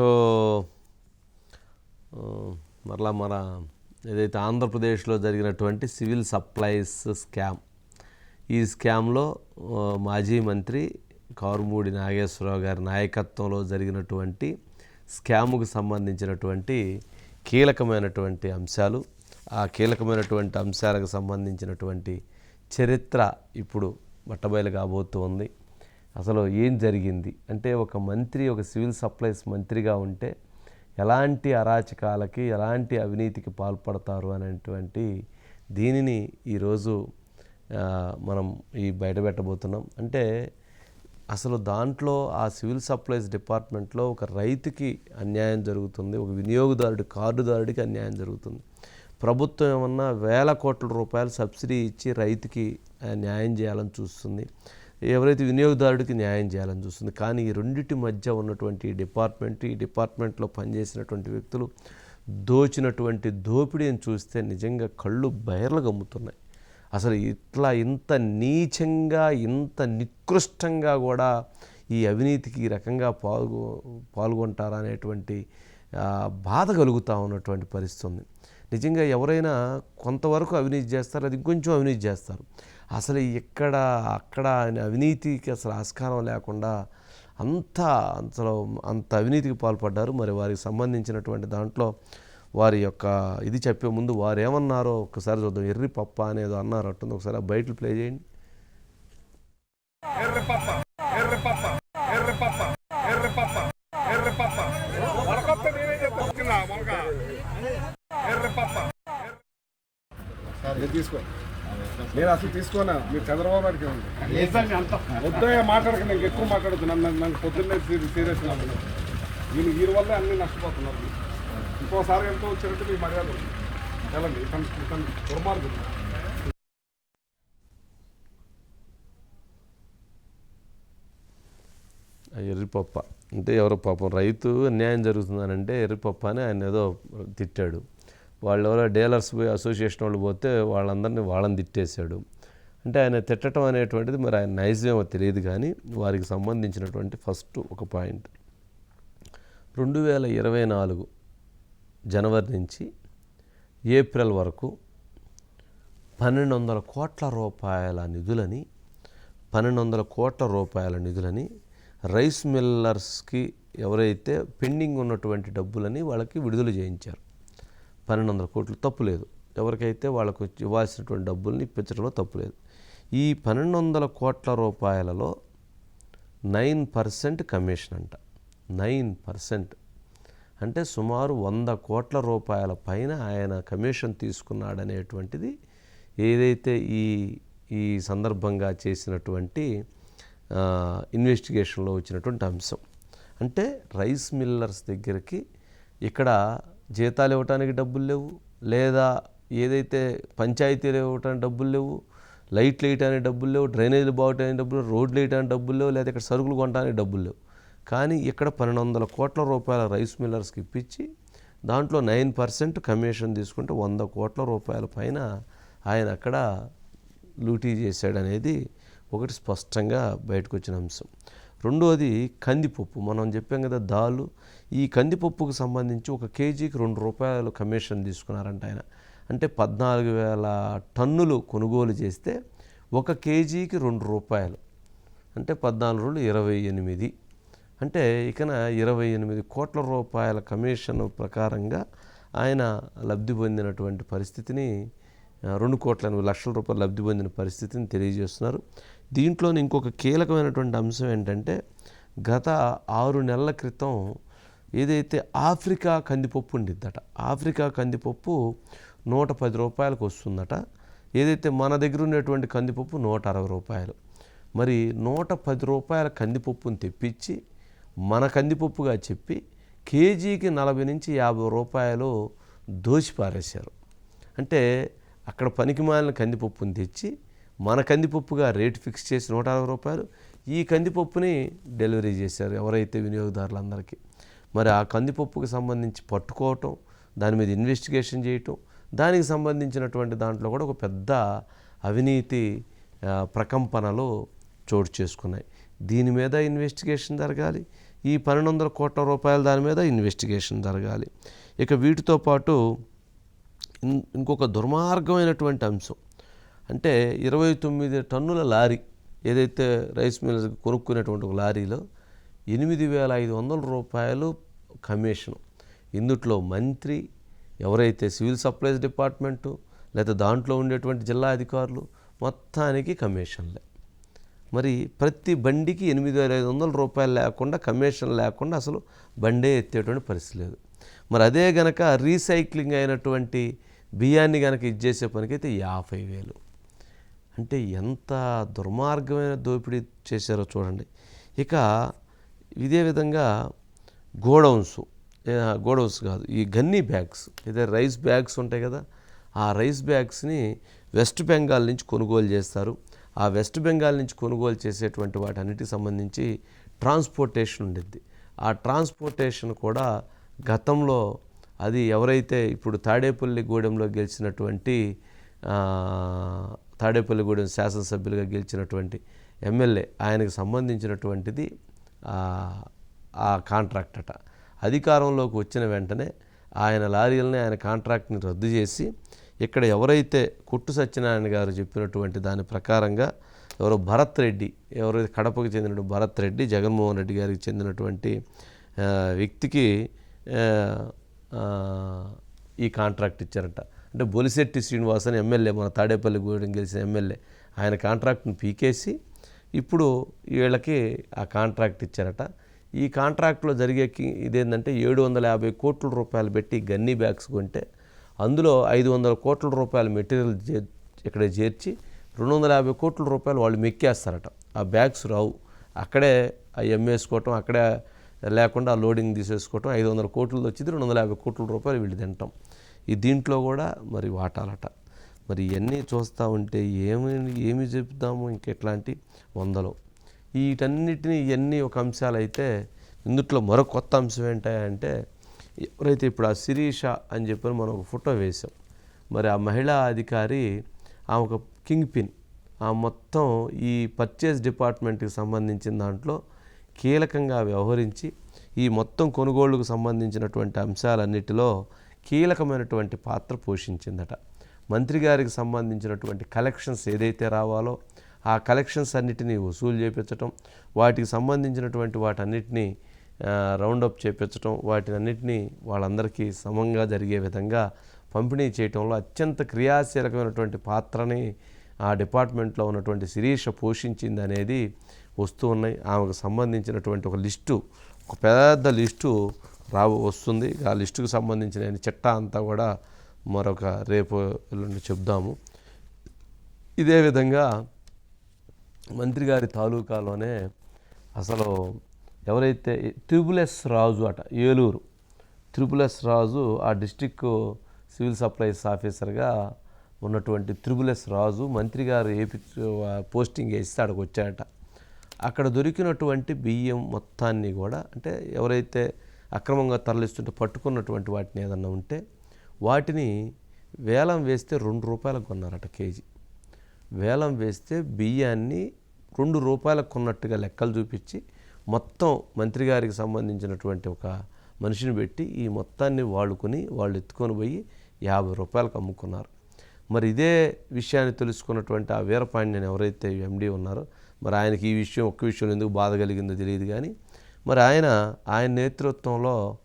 So మరలా మన ఏదైతే ఆంధ్రప్రదేశ్లో జరిగినటువంటి సివిల్ సప్లైస్ స్కామ్ ఈ స్కామ్లో మాజీ మంత్రి కారుమూడి నాగేశ్వరరావు గారి నాయకత్వంలో జరిగినటువంటి స్కాముకు సంబంధించినటువంటి కీలకమైనటువంటి అంశాలు ఆ కీలకమైనటువంటి అంశాలకు సంబంధించినటువంటి చరిత్ర ఇప్పుడు బట్టబయలు కాబోతుంది. అసలు ఏం జరిగింది? అంటే ఒక మంత్రి ఒక సివిల్ సప్లైస్ మంత్రిగా ఉంటే ఎలాంటి అరాచకాలకి ఎలాంటి అవినీతికి పాల్పడతారు అనేటువంటి దీనిని ఈరోజు మనం ఈ బయటపెట్టబోతున్నాం అంటే అసలు దాంట్లో ఆ సివిల్ సప్లైస్ డిపార్ట్మెంట్లో ఒక రైతుకి అన్యాయం జరుగుతుంది ఒక వినియోగదారుడి కార్డుదారుడికి అన్యాయం జరుగుతుంది. ప్రభుత్వం ఏమన్నా వేల కోట్ల రూపాయలు సబ్సిడీ ఇచ్చి రైతుకి న్యాయం చేయాలని చూస్తుంది. ఎవరైతే వినియోగదారుడికి న్యాయం చేయాలని చూస్తుంది. కానీ ఈ రెండింటి మధ్య ఉన్నటువంటి డిపార్ట్మెంట్ ఈ డిపార్ట్మెంట్లో పనిచేసినటువంటి వ్యక్తులు దోచినటువంటి దోపిడీని చూస్తే నిజంగా కళ్ళు బయర్లు గమ్ముతున్నాయి. అసలు ఇట్లా ఇంత నీచంగా ఇంత నికృష్టంగా కూడా ఈ అవినీతికి ఈ రకంగా పాల్గొ పాల్గొంటారా అనేటువంటి బాధ కలుగుతూ ఉన్నటువంటి పరిస్థితి ఉంది నిజంగా ఎవరైనా కొంతవరకు అవినీతి చేస్తారు అది ఇంకొంచెం అవినీతి చేస్తారు. అసలు ఇక్కడ అక్కడ ఆయన అవినీతికి అసలు ఆస్కారం లేకుండా అంత అసలు అంత అవినీతికి పాల్పడ్డారు. మరి వారికి సంబంధించినటువంటి దాంట్లో వారి యొక్క ఇది చెప్పే ముందు వారు ఏమన్నారో ఒకసారి చూద్దాం. ఎర్రి పప్ప అనేది అన్నారు. అట్టుంది ఒకసారి ఆ బయటలు ప్లే చేయండి. ఎర్ర పప్ప ఎర్ర పప్ప ఎర్ర పప్ప ఎర్ర పప్ప ఎర్ర పప్ప. మొలకొత్త నేనే చెప్తా. కింద మొలక ఎర్ర పప్ప. నేను తీసుకో నేను అసలు తీసుకోనా? మీరు చంద్రబాబు నాయుడుకి వద్దయ్యా మాట్లాడక నేను ఎక్కువ మాట్లాడుతున్నాను నన్ను నన్ను పొద్దున్నే సీరియస్ నన్ను నేను వీరి వల్లే అన్ని నష్టపోతున్నారు. ఇంకోసారి ఎంతో వచ్చినట్టు మీకు మర్యాద. వెళ్ళండి. ఇతను ఇతను దుర్మార్గుడు. ఎర్రిపప్ప. అంటే ఎవరో పాపం రైతు అన్యాయం జరుగుతుందనంటే ఎర్రిపప్ప అని ఆయన ఏదో తిట్టాడు. వాళ్ళు ఎవరో డీలర్స్ పోయి అసోసియేషన్ వాళ్ళు పోతే వాళ్ళందరినీ వాళ్ళని తిట్టేశాడు. అంటే ఆయన తిట్టడం అనేటువంటిది మరి ఆయన నైజమేమో తెలియదు కానీ వారికి సంబంధించినటువంటి ఫస్ట్ ఒక పాయింట్ రెండు వేల ఇరవై నాలుగు జనవరి నుంచి ఏప్రిల్ వరకు పన్నెండు వందల కోట్ల రూపాయల నిధులని పన్నెండు వందల కోట్ల రూపాయల నిధులని రైస్ మిల్లర్స్కి ఎవరైతే పెండింగ్ ఉన్నటువంటి డబ్బులని వాళ్ళకి విడుదల చేయించారు. పన్నెండు వందల కోట్లు తప్పు లేదు. ఎవరికైతే వాళ్ళకు ఇవ్వాల్సినటువంటి డబ్బుల్ని ఇప్పించడంలో తప్పులేదు ఈ పన్నెండు వందల కోట్ల రూపాయలలో నైన్ పర్సెంట్ కమిషన్ అంట. Nine percent. అంటే సుమారు వంద కోట్ల రూపాయల పైన ఆయన కమిషన్ తీసుకున్నాడనేటువంటిది ఏదైతే ఈ ఈ సందర్భంగా చేసినటువంటి ఇన్వెస్టిగేషన్లో వచ్చినటువంటి అంశం. అంటే రైస్ మిల్లర్స్ దగ్గరికి ఇక్కడ జీతాలు ఇవ్వటానికి డబ్బులు లేవు. లేదా ఏదైతే పంచాయతీలు ఇవ్వటానికి డబ్బులు లేవు లైట్లు వేయటానికి డబ్బులు లేవు డ్రైనేజీలు బాగటానికి డబ్బులు లేవు, రోడ్లు వేయడానికి డబ్బులు లేవు లేదా ఇక్కడ సరుకులు కొనడానికి డబ్బులు లేవు. కానీ ఇక్కడ పన్నెండు వందల కోట్ల రూపాయల రైస్ మిల్లర్స్కి ఇప్పించి దాంట్లో నైన్ పర్సెంట్ కమిషన్ తీసుకుంటే వంద కోట్ల రూపాయల పైన ఆయన అక్కడ లూటీ చేశాడనేది ఒకటి స్పష్టంగా బయటకు వచ్చిన అంశం. రెండోది కందిపప్పు. మనం చెప్పాం కదా దాలు. ఈ కందిపప్పుకు సంబంధించి ఒక కేజీకి రెండు రూపాయలు కమిషన్ తీసుకున్నారంట ఆయన. అంటే పద్నాలుగు వేల టన్నులు కొనుగోలు చేస్తే ఒక కేజీకి రెండు రూపాయలు. అంటే పద్నాలుగు రోజులు ఇరవై ఎనిమిది. అంటే ఇకన ఇరవై ఎనిమిది కోట్ల రూపాయల కమిషన్ ప్రకారంగా ఆయన లబ్ధి పొందినటువంటి పరిస్థితిని రెండు కోట్ల ఎనభై లక్షల రూపాయలు లబ్ధి పొందిన పరిస్థితిని తెలియజేస్తున్నారు. దీంట్లోని ఇంకొక కీలకమైనటువంటి అంశం ఏంటంటే గత ఆరు నెలల క్రితం ఏదైతే ఆఫ్రికా కందిపప్పు ఉండిద్దట ఆఫ్రికా కందిపప్పు నూట పది రూపాయలకు వస్తుందట. ఏదైతే మన దగ్గర ఉన్నటువంటి కందిపప్పు నూట అరవై రూపాయలు. మరి నూట పది రూపాయల కందిపప్పును తెప్పించి మన కందిపప్పుగా చెప్పి కేజీకి నలభై నుంచి యాభై రూపాయలు దోచి పారేశారు. అంటే అక్కడ పనికి మాలిన కందిపప్పుని తెచ్చి మన కందిపప్పుగా రేటు ఫిక్స్ చేసి నూట అరవై రూపాయలు ఈ కందిపప్పుని డెలివరీ చేశారు ఎవరైతే వినియోగదారులందరికీ. మరి ఆ కందిపప్పుకి సంబంధించి పట్టుకోవటం దాని మీద ఇన్వెస్టిగేషన్ చేయటం దానికి సంబంధించినటువంటి దాంట్లో కూడా ఒక పెద్ద అవినీతి ప్రకంపనలు చోటు చేసుకున్నాయి. దీని మీద ఇన్వెస్టిగేషన్ జరగాలి. ఈ పన్నెండు వందల కోట్ల రూపాయల దాని మీద ఇన్వెస్టిగేషన్ జరగాలి. ఇక వీటితో పాటు ఇంకొక దుర్మార్గమైనటువంటి అంశం. అంటే ఇరవై తొమ్మిది టన్నుల లారీ ఏదైతే రైస్ మిల్స్ కొనుక్కునేటువంటి ఒక లారీలో ఎనిమిది వేల ఐదు వందల రూపాయలు కమిషను. ఇందుట్లో మంత్రి ఎవరైతే సివిల్ సప్లైస్ డిపార్ట్మెంటు లేదా దాంట్లో ఉండేటువంటి జిల్లా అధికారులు మొత్తానికి కమిషన్లే. మరి ప్రతి బండికి ఎనిమిది వేల ఐదు వందల రూపాయలు లేకుండా కమిషన్ లేకుండా అసలు బండే ఎత్తేటువంటి పరిస్థితి లేదు. మరి అదే గనక రీసైక్లింగ్ అయినటువంటి బియ్యాన్ని కనుక ఇచ్చేసే పనికైతే యాభై వేలు. అంటే ఎంత దుర్మార్గమైన దోపిడీ చేశారో చూడండి. ఇక ఇదే విధంగా గోడౌన్స్ గోడౌన్స్ కాదు ఈ గన్నీ బ్యాగ్స్ అయితే రైస్ బ్యాగ్స్ ఉంటాయి కదా ఆ రైస్ బ్యాగ్స్ని వెస్ట్ బెంగాల్ నుంచి కొనుగోలు చేస్తారు. ఆ వెస్ట్ బెంగాల్ నుంచి కొనుగోలు చేసేటువంటి వాటన్నిటికి సంబంధించి ట్రాన్స్పోర్టేషన్ ఉండిద్ది. ఆ ట్రాన్స్పోర్టేషన్ కూడా గతంలో అది ఎవరైతే ఇప్పుడు తాడేపల్లి గూడెంలో గెలిచినటువంటి తాడేపల్లిగూడెం శాసనసభ్యులుగా గెలిచినటువంటి ఎమ్మెల్యే ఆయనకు సంబంధించినటువంటిది ఆ, కాంట్రాక్ట్ అట. అధికారంలోకి వచ్చిన వెంటనే ఆయన లారీలని ఆయన కాంట్రాక్ట్ని రద్దు చేసి ఇక్కడ ఎవరైతే కుట్టు సత్యనారాయణ గారు చెప్పినటువంటి దాని ప్రకారంగా ఎవరో భరత్ రెడ్డి ఎవరైతే కడపకు చెందిన భరత్ రెడ్డి జగన్మోహన్ రెడ్డి గారికి చెందినటువంటి వ్యక్తికి ఈ కాంట్రాక్ట్ ఇచ్చారట. అంటే బొలిశెట్టి శ్రీనివాస్ అని ఎమ్మెల్యే మన తాడేపల్లి గూడెం గెలిచిన ఎమ్మెల్యే ఆయన కాంట్రాక్ట్ని పీకేసి ఇప్పుడు వీళ్ళకి ఆ కాంట్రాక్ట్ ఇచ్చారట. ఈ కాంట్రాక్ట్లో జరిగే ఇదేంటంటే ఏడు వందల యాభై కోట్ల రూపాయలు పెట్టి గన్నీ బ్యాగ్స్ కొంటే అందులో ఐదు వందల కోట్ల రూపాయల మెటీరియల్ జే ఇక్కడ చేర్చి రెండు వందల యాభై కోట్ల రూపాయలు వాళ్ళు మెక్కేస్తారట. ఆ బ్యాగ్స్ రావు. అక్కడే అవి అమ్మేసుకోవటం అక్కడే లేకుండా ఆ లోడింగ్ తీసేసుకోవటం ఐదు వందల కోట్లు వచ్చింది రెండు వందల యాభై కోట్ల రూపాయలు వీళ్ళు తింటాం. ఈ దీంట్లో కూడా మరి వాటాలట. మరి ఇవన్నీ చూస్తూ ఉంటే ఏమి ఏమి చెప్తాము ఇంకెట్లాంటి వందలో. వీటన్నిటిని ఇవన్నీ ఒక అంశాలు అయితే ఇందుట్లో మరో కొత్త అంశం ఏంటంటే ఎవరైతే ఇప్పుడు ఆ శిరీష అని చెప్పి మనం ఒక ఫోటో వేసాం మరి ఆ మహిళా అధికారి ఆమె ఒక కింగ్ పిన్. ఆ మొత్తం ఈ పర్చేస్ డిపార్ట్మెంట్కి సంబంధించిన దాంట్లో కీలకంగా వ్యవహరించి ఈ మొత్తం కొనుగోళ్ళకు సంబంధించినటువంటి అంశాలన్నిటిలో కీలకమైనటువంటి పాత్ర పోషించిందట. మంత్రి గారికి సంబంధించినటువంటి కలెక్షన్స్ ఏదైతే రావాలో ఆ కలెక్షన్స్ అన్నిటినీ వసూలు చేపించటం వాటికి సంబంధించినటువంటి వాటన్నిటినీ రౌండప్ చేపించటం వాటిని అన్నిటినీ వాళ్ళందరికీ సమంగా జరిగే విధంగా పంపిణీ చేయటంలో అత్యంత క్రియాశీలకమైనటువంటి పాత్రని ఆ డిపార్ట్మెంట్లో ఉన్నటువంటి శిరీష పోషించింది అనేది వస్తూ ఉన్నాయి. ఆమెకు సంబంధించినటువంటి ఒక లిస్టు ఒక పెద్ద లిస్టు రావు వస్తుంది. ఆ లిస్టుకు సంబంధించిన చిట్టా అంతా కూడా మరొక రేపు ఎల్లుండి చెప్దాము. ఇదే విధంగా మంత్రి గారి తాలూకాలోనే అసలు ఎవరైతే త్రిపులెస్ రాజు అట ఏలూరు త్రిపులెస్ రాజు ఆ డిస్టిక్ సివిల్ సప్లైస్ ఆఫీసర్గా ఉన్నటువంటి త్రిపులెస్ రాజు మంత్రి గారు ఏపీ పోస్టింగ్ వేస్తే అక్కడికి వచ్చాడట అక్కడ దొరికినటువంటి బియ్యం మొత్తాన్ని కూడా అంటే ఎవరైతే అక్రమంగా తరలిస్తుంటే పట్టుకున్నటువంటి వాటిని ఏదన్నా ఉంటే వాటిని వేలం వేస్తే రెండు రూపాయలకు కొన్నారట కేజీ. వేలం వేస్తే బియ్యాన్ని రెండు రూపాయలకు కొన్నట్టుగా లెక్కలు చూపించి మొత్తం మంత్రి గారికి సంబంధించినటువంటి ఒక మనిషిని పెట్టి ఈ మొత్తాన్ని వాడుకొని వాళ్ళు ఎత్తుకొని పోయి యాభై రూపాయలకు అమ్ముకున్నారు. మరి ఇదే విషయాన్ని తెలుసుకున్నటువంటి ఆ వీరపాండ్యన్ ఎవరైతే ఎండీ ఉన్నారో మరి ఆయనకి ఈ విషయం ఒక్క విషయం ఎందుకు బాధ కలిగిందో తెలియదు కానీ మరి ఆయన ఆయన నేతృత్వంలో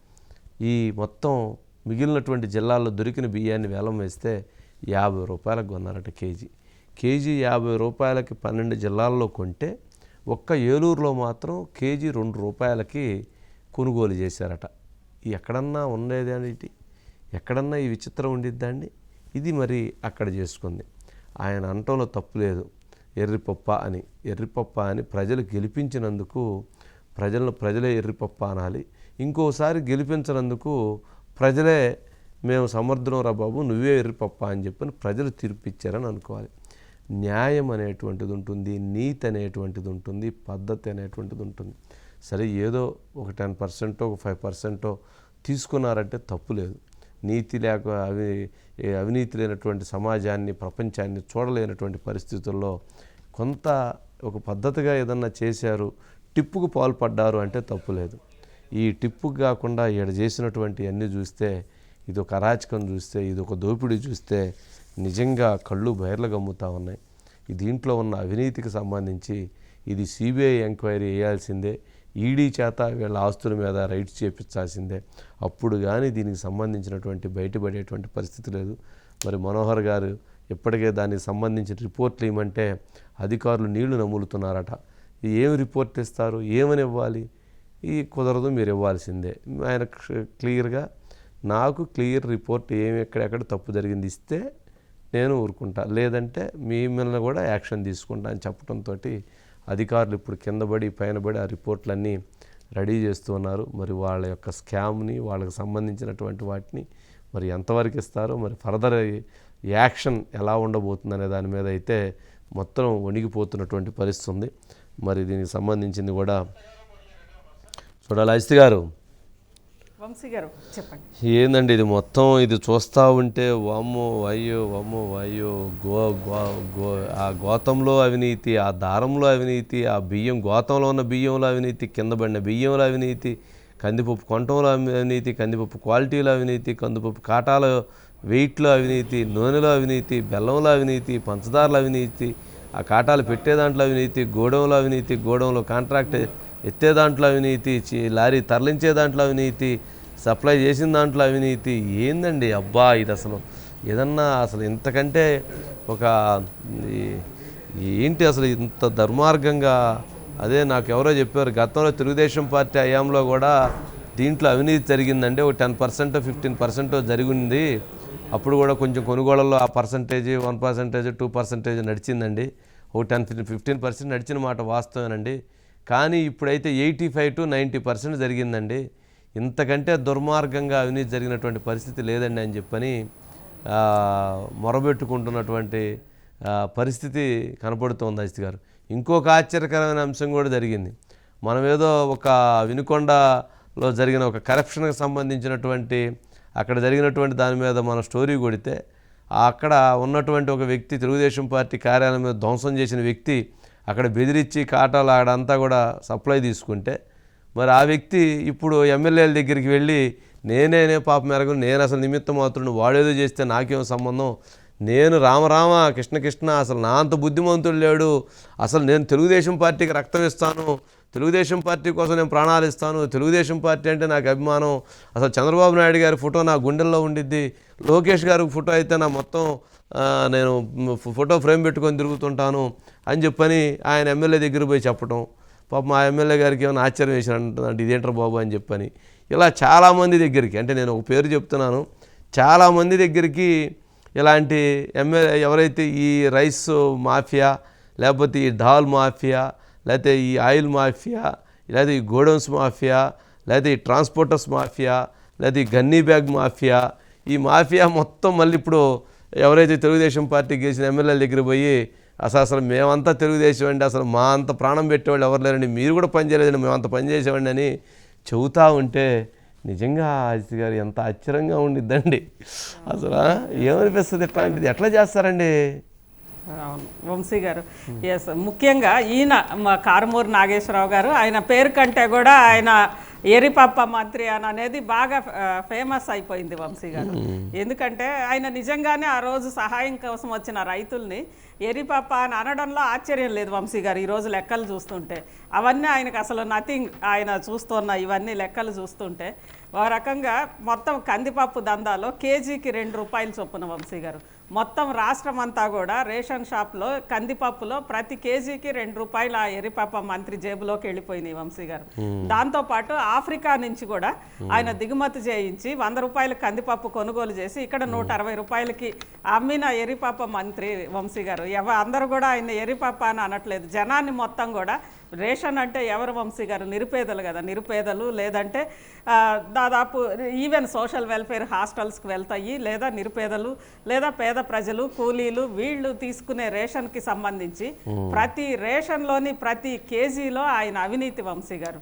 ఈ మొత్తం మిగిలినటువంటి జిల్లాల్లో దొరికిన బియ్యాన్ని వేలం వేస్తే యాభై రూపాయలకు కొన్నారట కేజీ. కేజీ యాభై రూపాయలకి పన్నెండు జిల్లాల్లో కొంటే ఒక్క ఏలూరులో మాత్రం కేజీ రెండు రూపాయలకి కొనుగోలు చేశారట. ఎక్కడన్నా ఉండేది ఎక్కడన్నా ఈ విచిత్రం ఉండిద్దండి ఇది మరి అక్కడ చేసుకుంది. ఆయన అంటంలో తప్పు లేదు. ఎర్రిపప్ప అని ఎర్రిపప్ప అని ప్రజలు గెలిపించినందుకు ప్రజలను ప్రజలే ఎర్రిపప్ప అనాలి. ఇంకోసారి గెలిపించినందుకు ప్రజలే మేము సమర్థం రా బాబు నువ్వే ఎర్రిపప్ప అని చెప్పని ప్రజలు తీర్పిచ్చారని అనుకోవాలి. న్యాయం అనేటువంటిది ఉంటుంది నీతి అనేటువంటిది ఉంటుంది పద్ధతి అనేటువంటిది ఉంటుంది. సరే ఏదో ఒక టెన్ పర్సెంటో ఒక ఫైవ్ పర్సెంటో తీసుకున్నారంటే తప్పు లేదు. నీతి లేక అవి అవినీతి లేనటువంటి సమాజాన్ని ప్రపంచాన్ని చూడలేనటువంటి పరిస్థితుల్లో కొంత ఒక పద్ధతిగా ఏదన్నా చేశారు టిప్పుకు పాల్పడ్డారు అంటే తప్పులేదు ఈ టిప్పుకు కాకుండా ఈడ చేసినటువంటి అన్నీ చూస్తే ఇది ఒక అరాచకం చూస్తే ఇది ఒక దోపిడీ చూస్తే నిజంగా కళ్ళు బయర్లు గమ్ముతా ఉన్నాయి. దీంట్లో ఉన్న అవినీతికి సంబంధించి ఇది సిబిఐ ఎంక్వైరీ వేయాల్సిందే ఈడీ చేత వీళ్ళ ఆస్తుల మీద రైట్స్ చేపించాల్సిందే. అప్పుడు కానీ దీనికి సంబంధించినటువంటి బయటపడేటువంటి పరిస్థితి లేదు. మరి మనోహర్ గారు ఇప్పటికే దానికి సంబంధించిన రిపోర్ట్లు ఇవ్వమంటే అధికారులు నీళ్ళు నములుతున్నారట. ఏం రిపోర్ట్ ఇస్తారు? ఏమని ఇవ్వాలి? ఈ కుదరదు మీరు ఇవ్వాల్సిందే. ఆయన క్లియర్గా నాకు క్లియర్ రిపోర్ట్ ఏమి ఎక్కడెక్కడ తప్పు జరిగింది ఇస్తే నేను ఊరుకుంటా. లేదంటే మిమ్మల్ని కూడా యాక్షన్ తీసుకుంటా అని చెప్పడంతో అధికారులు ఇప్పుడు కింద పడి పైన పడి ఆ రిపోర్ట్లన్నీ రెడీ చేస్తున్నారు మరి వాళ్ళ యొక్క స్కామ్ని వాళ్ళకి సంబంధించినటువంటి వాటిని మరి ఎంతవరకు ఇస్తారో మరి ఫర్దర్ యాక్షన్ ఎలా ఉండబోతుంది అనే దాని మీద అయితే మొత్తం వణిగిపోతున్నటువంటి పరిస్థితి ఉంది. మరి దీనికి సంబంధించింది కూడా చూడాలి. అజిత్ గారు. వంశీ గారు చెప్పండి. ఏందండి ఇది మొత్తం? ఇది చూస్తూ ఉంటే వామ్మో అయ్యో వామ్మో అయ్యో గో గో గో ఆ గోతంలో అవినీతి ఆ దారంలో అవినీతి ఆ బియ్యం గోతంలో ఉన్న బియ్యంలో అవినీతి కింద పడిన బియ్యంలో అవినీతి కందిపప్పు కొంటంలో అవినీతి కందిపప్పు క్వాలిటీలో అవినీతి కందిపప్పు కాటాల వెయిట్లో అవినీతి నూనెలో అవినీతి బెల్లంలో అవినీతి పంచదారల అవినీతి ఆ కాటాలు పెట్టే దాంట్లో అవినీతి గోడంలో అవినీతి గోడౌన్లో కాంట్రాక్ట్ ఎత్తే దాంట్లో అవినీతి చి- లారీ తరలించే దాంట్లో అవినీతి సప్లై చేసిన దాంట్లో అవినీతి ఏందండి? అబ్బా ఇది అసలు ఏదన్నా అసలు ఇంతకంటే ఒక ఏంటి అసలు ఇంత దుర్మార్గంగా? అదే నాకు ఎవరో చెప్పారు గతంలో తెలుగుదేశం పార్టీ హయాంలో కూడా దీంట్లో అవినీతి జరిగిందంటే ఒక టెన్ పర్సెంట్ ఫిఫ్టీన్ పర్సెంట్ జరిగింది. అప్పుడు కూడా కొంచెం కొనుగోళ్ళలో ఆ percentage one percentage two percentage నడిచిందండి. ఒక టెన్ ఫిఫ్టీన్ పర్సెంట్ నడిచిన మాట వాస్తవేనండి కానీ ఇప్పుడైతే eighty five to ninety percent జరిగిందండి. ఇంతకంటే దుర్మార్గంగా అవినీతి జరిగినటువంటి పరిస్థితి లేదండి అని చెప్పని మొరబెట్టుకుంటున్నటువంటి పరిస్థితి కనపడుతోంది అజిత్ గారు. ఇంకొక ఆశ్చర్యకరమైన అంశం కూడా జరిగింది. మనం ఏదో ఒక వినుకొండలో జరిగిన ఒక కరప్షన్కి సంబంధించినటువంటి అక్కడ జరిగినటువంటి దాని మీద మనం స్టోరీ కొడితే అక్కడ ఉన్నటువంటి ఒక వ్యక్తి తెలుగుదేశం పార్టీ కార్యాలయం మీద ధ్వంసం చేసిన వ్యక్తి అక్కడ బెదిరించి కాటాలు ఆడంతా కూడా సప్లై తీసుకుంటే మరి ఆ వ్యక్తి ఇప్పుడు ఎమ్మెల్యేల దగ్గరికి వెళ్ళి నేనేనే పాప మేరకు నేను అసలు నిమిత్తం మాత్రుడు వాడేదో చేస్తే నాకేం సంబంధం? నేను రామరామ కృష్ణ కృష్ణ అసలు నా అంత బుద్ధిమంతుడు లేడు అసలు నేను తెలుగుదేశం పార్టీకి రక్తం ఇస్తాను తెలుగుదేశం పార్టీ కోసం నేను ప్రాణాలు ఇస్తాను. తెలుగుదేశం పార్టీ అంటే నాకు అభిమానం. అసలు చంద్రబాబు నాయుడు గారి ఫోటో నా గుండెల్లో ఉండిద్ది. లోకేష్ గారి ఫోటో అయితే నా మొత్తం నేను ఫోటో ఫ్రేమ్ పెట్టుకొని తిరుగుతుంటాను అని చెప్పని ఆయన ఎమ్మెల్యే దగ్గర పోయి చెప్పటం. పాప మా ఎమ్మెల్యే గారికి ఏమైనా ఆశ్చర్యం వేసినట్టు ఇదేంటర్ బాబు అని చెప్పని. ఇలా చాలామంది దగ్గరికి అంటే నేను ఒక పేరు చెప్తున్నాను. చాలామంది దగ్గరికి ఇలాంటి ఎమ్మెల్యే ఎవరైతే ఈ రైస్ మాఫియా లేకపోతే ఈ డాల్ మాఫియా లేకపోతే ఈ ఆయిల్ మాఫియా లేకపోతే ఈ గోడౌన్స్ మాఫియా లేకపోతే ఈ ట్రాన్స్పోర్టర్స్ మాఫియా లేకపోతే ఈ గన్నీ బ్యాగ్ మాఫియా ఈ మాఫియా మొత్తం మళ్ళీ ఇప్పుడు ఎవరైతే తెలుగుదేశం పార్టీ గెలిచిన ఎమ్మెల్యేల దగ్గర పోయి అసలు అసలు మేమంతా తెలుగుదేశం అండి అసలు మా అంత ప్రాణం పెట్టేవాళ్ళు ఎవరు లేరండి మీరు కూడా పని మేమంత మేము అంత అని చెబుతా ఉంటే నిజంగా అజిత్ గారు ఎంత ఆశ్చర్యంగా ఉండిద్దండి. అసలు ఏమనిపిస్తుంది ఎట్లాంటిది ఎట్లా చేస్తారండి? అవును వంశీ గారు. ఎస్ ముఖ్యంగా ఈయన మా కారుమూరి నాగేశ్వరరావు గారు ఆయన పేరు కంటే కూడా ఆయన ఎరిపప్ప మంత్రి అని అనేది బాగా ఫేమస్ అయిపోయింది వంశీ గారు. ఎందుకంటే ఆయన నిజంగానే ఆ రోజు సహాయం కోసం వచ్చిన రైతుల్ని ఎరిపప్ప అని అనడంలో ఆశ్చర్యం లేదు వంశీ గారు ఈరోజు లెక్కలు చూస్తుంటే. అవన్నీ ఆయనకు అసలు నథింగ్ ఆయన చూస్తున్న ఇవన్నీ లెక్కలు చూస్తుంటే ఒక రకంగా మొత్తం కందిపప్పు దందాలో కేజీకి రెండు రూపాయలు చొప్పున వంశీ గారు. మొత్తం రాష్ట్రం అంతా కూడా రేషన్ షాప్లో కందిపప్పులో ప్రతి కేజీకి రెండు రూపాయలు ఆ ఎరిపప్ప మంత్రి జేబులోకి వెళ్ళిపోయినాయి వంశీ గారు. దాంతోపాటు ఆఫ్రికా నుంచి కూడా ఆయన దిగుమతి చేయించి వంద రూపాయల కందిపప్పు కొనుగోలు చేసి ఇక్కడ నూట అరవై రూపాయలకి అమ్మిన ఎరిపప్ప మంత్రి వంశీ గారు. ఎవ అందరూ కూడా ఆయన ఎరిపప్ప అని అనట్లేదు. జనాన్ని మొత్తం కూడా రేషన్ అంటే ఎవరు వంశీ గారు? నిరుపేదలు కదా నిరుపేదలు లేదంటే దాదాపు ఈవెన్ సోషల్ వెల్ఫేర్ హాస్టల్స్కి వెళ్తాయి లేదా నిరుపేదలు లేదా పేద ప్రజలు కూలీలు వీళ్ళు తీసుకునే రేషన్కి సంబంధించి ప్రతి రేషన్లోని ప్రతి కేజీలో ఆయన అవినీతి వంశీ గారు.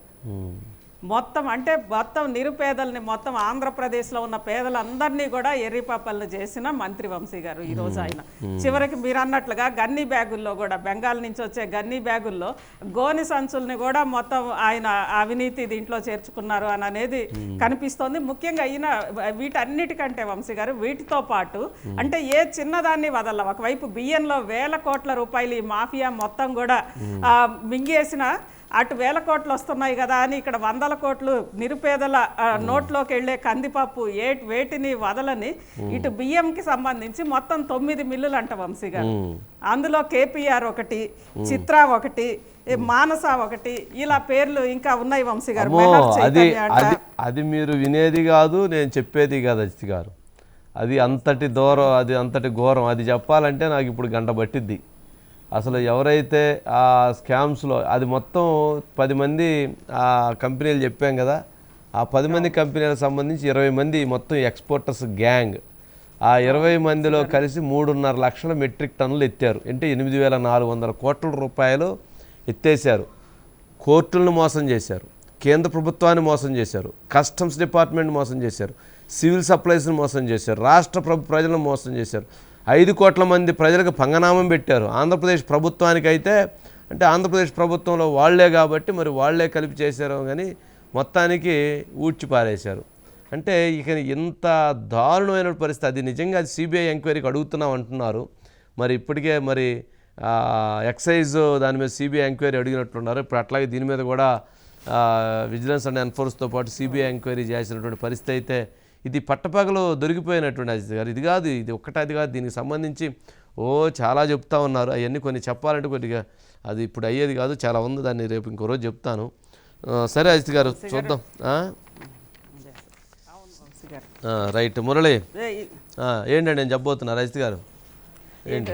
మొత్తం అంటే మొత్తం నిరుపేదల్ని మొత్తం ఆంధ్రప్రదేశ్లో ఉన్న పేదలందరినీ కూడా ఎర్రిపాపలను చేసిన మంత్రి వంశీ గారు ఈ రోజు ఆయన. చివరికి మీరు అన్నట్లుగా గన్ని బ్యాగుల్లో కూడా బెంగాల్ నుంచి వచ్చే గన్ని బ్యాగుల్లో గోని సంచుల్ని కూడా మొత్తం ఆయన అవినీతి దీంట్లో చేర్చుకున్నారు అని అనేది కనిపిస్తోంది. ముఖ్యంగా ఈయన వీటన్నిటికంటే వంశీ గారు వీటితో పాటు అంటే ఏ చిన్నదాన్ని వదల ఒకవైపు బియ్యంలో వేల కోట్ల రూపాయలు ఈ మాఫియా మొత్తం కూడా మింగేసిన అటు వేల కోట్లు వస్తున్నాయి కదా అని ఇక్కడ వందల కోట్లు నిరుపేదల నోట్లోకి వెళ్ళే కందిపప్పు ఏ వేటిని వదలని ఇటు బియ్యంకి సంబంధించి మొత్తం తొమ్మిది మిల్లులు అంట వంశీ గారు అందులో కేపీఆర్ ఒకటి చిత్ర ఒకటి మానస ఒకటి ఇలా పేర్లు ఇంకా ఉన్నాయి వంశీ గారు. అది అది మీరు వినేది కాదు నేను చెప్పేది కాదు అజిత్ గారు. అది అంతటి దూరం అది అంతటి ఘోరం. అది చెప్పాలంటే నాకు ఇప్పుడు గంట పట్టిద్ది. అసలు ఎవరైతే ఆ స్కామ్స్లో అది మొత్తం పది మంది ఆ కంపెనీలు చెప్పాం కదా ఆ పది మంది కంపెనీలకు సంబంధించి ఇరవై మంది మొత్తం ఎక్స్పోర్టర్స్ గ్యాంగ్. ఆ ఇరవై మందిలో కలిసి మూడున్నర లక్షల మెట్రిక్ టన్నులు ఎత్తారు. అంటే ఎనిమిది వేల నాలుగు వందల కోట్ల రూపాయలు ఎత్తేసారు కోర్టులను మోసం చేశారు. కేంద్ర ప్రభుత్వాన్ని మోసం చేశారు. కస్టమ్స్ డిపార్ట్మెంట్ మోసం చేశారు. సివిల్ సప్లైస్ని మోసం చేశారు. రాష్ట్ర ప్రభు ప్రజలను మోసం చేశారు. ఐదు కోట్ల మంది ప్రజలకు పంగనామం పెట్టారు. ఆంధ్రప్రదేశ్ ప్రభుత్వానికి అయితే అంటే ఆంధ్రప్రదేశ్ ప్రభుత్వంలో వాళ్ళే కాబట్టి మరి వాళ్ళే కలిపి చేశారు కానీ మొత్తానికి ఊడ్చి పారేశారు. అంటే ఇక ఇంత దారుణమైన పరిస్థితి. అది నిజంగా అది సిబిఐ ఎంక్వైరీకి అడుగుతున్నాం అంటున్నారు. మరి ఇప్పటికే మరి ఎక్సైజ్ దాని మీద సిబిఐ ఎంక్వైరీ అడిగినట్లున్నారు. ఇప్పుడు అట్లాగే దీని మీద కూడా విజిలెన్స్ అండ్ ఎన్ఫోర్స్తో పాటు సిబిఐ ఎంక్వైరీ చేసినటువంటి పరిస్థితి అయితే ఇది పట్టపగలు దొరికిపోయినటువంటి అజిత్ గారు. ఇది కాదు ఇది ఒక్కటే అది కాదు. దీనికి సంబంధించి ఓ చాలా చెప్తా ఉన్నారు. అవన్నీ కొన్ని చెప్పాలంటే కొద్దిగా అది ఇప్పుడు అయ్యేది కాదు. చాలా ఉంది. దాన్ని రేపు ఇంకో రోజు చెప్తాను. సరే అజిత్ గారు చూద్దాం. రైట్. మురళి. ఏంటండి? నేను చెప్పబోతున్నా రజిత్ గారు?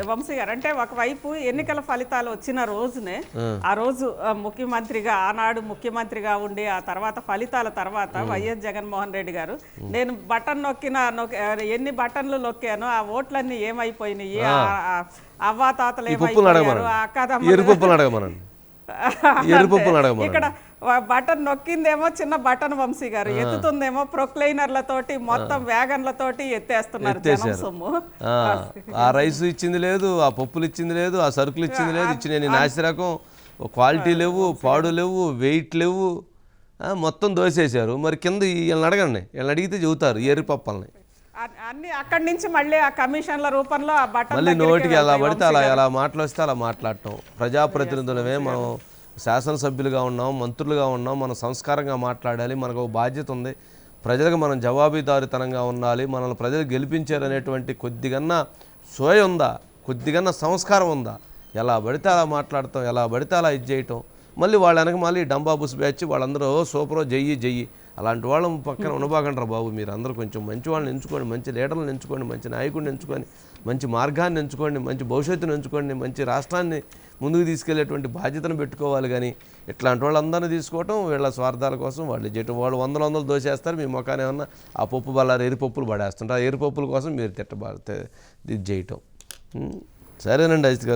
వంశీ గారు అంటే ఒకవైపు ఎన్నికల ఫలితాలు వచ్చిన రోజునే ఆ. రోజు ముఖ్యమంత్రిగా ఆనాడు ముఖ్యమంత్రిగా ఉండి ఆ తర్వాత ఫలితాల తర్వాత వైఎస్ జగన్మోహన్ రెడ్డి గారు నేను బటన్ నొక్కిన ఎన్ని బటన్లు నొక్కానో ఆ ఓట్లన్నీ ఏమైపోయినాయి? అవ్వాతాతలు ఏమైపోయారు? ఎరుపప్పులు అడగమనండి. ఇక్కడ బటన్ నొక్కిందేమో చిన్న బటన్ వంశీ గారు ఎత్తుతుందేమో ప్రొక్లైనర్లతోటి మొత్తం వ్యాగన్లతోటి ఎత్తేస్తున్నారు జనం ఎత్తేసారు. సొమ్ము. ఆ, రైస్ ఇచ్చింది లేదు ఆ పప్పులు ఇచ్చింది లేదు ఆ సరుకులు ఇచ్చింది లేదు ఇచ్చిన నాసి రకం క్వాలిటీ లేవు పాడు లేవు వెయిట్ లేవు. మొత్తం దోసేశారు. మరి కింద వీళ్ళని అడగండి వీళ్ళని అడిగితే చెబుతారు ఈ ఎర్రిపప్పల్ని అ- అన్ని అక్కడి నుంచి మళ్ళీ ఆ కమిషన్ల రూపంలో మళ్ళీ నోటికి ఎలా పడితే అలా. ఎలా మాటలు వస్తే అలా మాట్లాడటం. ప్రజాప్రతినిధులమే మనం శాసనసభ్యులుగా ఉన్నాం మంత్రులుగా ఉన్నాం మనం సంస్కారంగా మాట్లాడాలి మనకు బాధ్యత ఉంది. ప్రజలకు మనం జవాబుదారితనంగా ఉండాలి మనల్ని ప్రజలు గెలిపించారనేటువంటి కొద్దిగన్నా సోయ ఉందా? కొద్దిగన్నా సంస్కారం ఉందా? ఎలా పడితే అలా మాట్లాడటం ఎలా పడితే అలా ఇది చేయటం. మళ్ళీ వాళ్ళ వెనక మళ్ళీ డంబాబుస్ బ్యాచ్ వాళ్ళందరూ సూపరో జయ్యి జయ్యి. అలాంటి వాళ్ళం పక్కన ఉండబాగండ్రా బాబు మీరు అందరూ కొంచెం మంచి వాళ్ళని ఎంచుకోండి మంచి లీడర్లను ఎంచుకోండి మంచి నాయకుడిని ఎంచుకొని మంచి మార్గాన్ని ఎంచుకోండి మంచి భవిష్యత్తును ఎంచుకోండి మంచి రాష్ట్రాన్ని ముందుకు తీసుకెళ్ళేటువంటి బాధ్యతను పెట్టుకోవాలి కానీ ఇట్లాంటి వాళ్ళందరినీ తీసుకోవటం వీళ్ళ స్వార్థాల కోసం వాళ్ళు చేయటం. వాళ్ళు వందల వందలు దోసేస్తారు మీ ముఖాన్ని ఏమన్నా ఆ పప్పు బల్లారు ఎరిపప్పులు పడేస్తుంటారు. ఆ ఎరిపప్పుల కోసం మీరు తిట్టబా ఇది చేయటం. సరేనండి అజిత్ గారు.